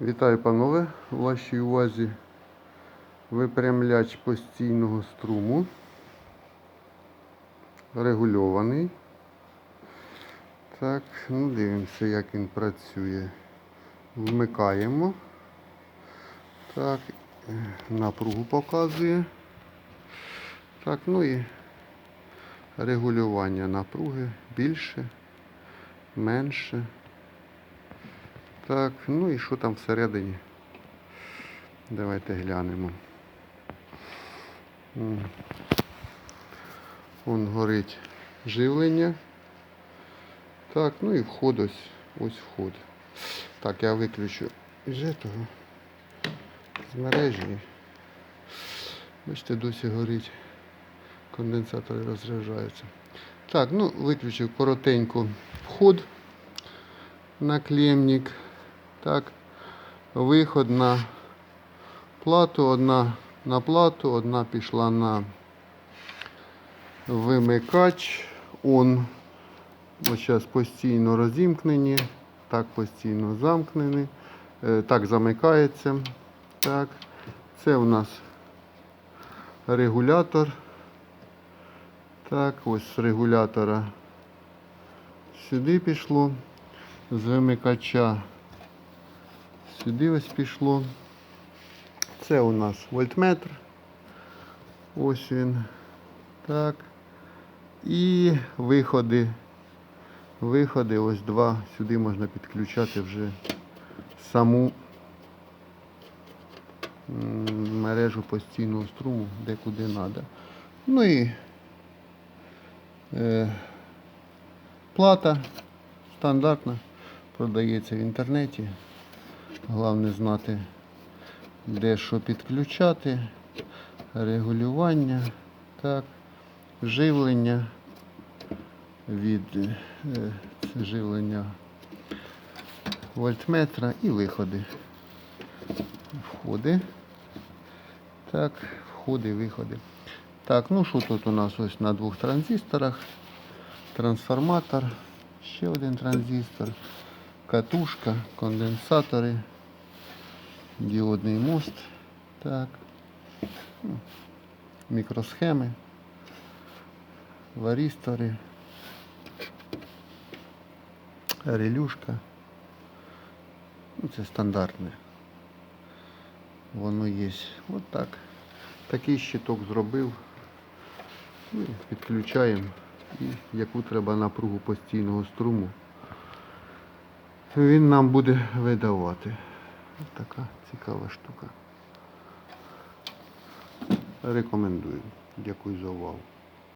Вітаю, панове! У вашій увазі випрямляч постійного струму. Регульований. Так, ну дивимося, як він працює. Вмикаємо. Так, напругу показує. Так, ну і регулювання напруги більше, менше. Так, ну і що там всередині? Давайте глянемо. Вон горить живлення. Так, ну і вход ось, ось вход. Так, я виключу із этого, з мережі. Бачите, досі горить. Конденсатори розряджаються. Так, ну виключив коротенько вход на клемник. Так, виход на плату, одна на плату, одна пішла на вимикач. Он ось зараз постійно розімкнені, так постійно замкнені, е, так замикається. Так, це у нас регулятор. Так, ось з регулятора сюди пішло, з вимикача сюди ось пішло. Це у нас вольтметр. Ось він. Так. І виходи. Виходи, ось два. Сюди можна підключати вже саму мережу постійного струму, де куди треба. Ну і е, плата стандартна, продається в інтернеті. Головне знати, де що підключати, регулювання, так, живлення від е, це живлення вольтметра і виходи. Входи. Так, входи, виходи. Так, ну що тут у нас ось на двох транзисторах. Трансформатор, ще один транзистор, катушка, конденсатори, діодний мост. Так. Ну, Мікросхеми, варістори, релюшка. Ну, це стандартне. Воно є. От так. Такий щиток зробив. Ну, підключаємо і яку треба напругу постійного струму. Він нам буде видавати. Ось така цікава штука. Рекомендую. Дякую за увагу.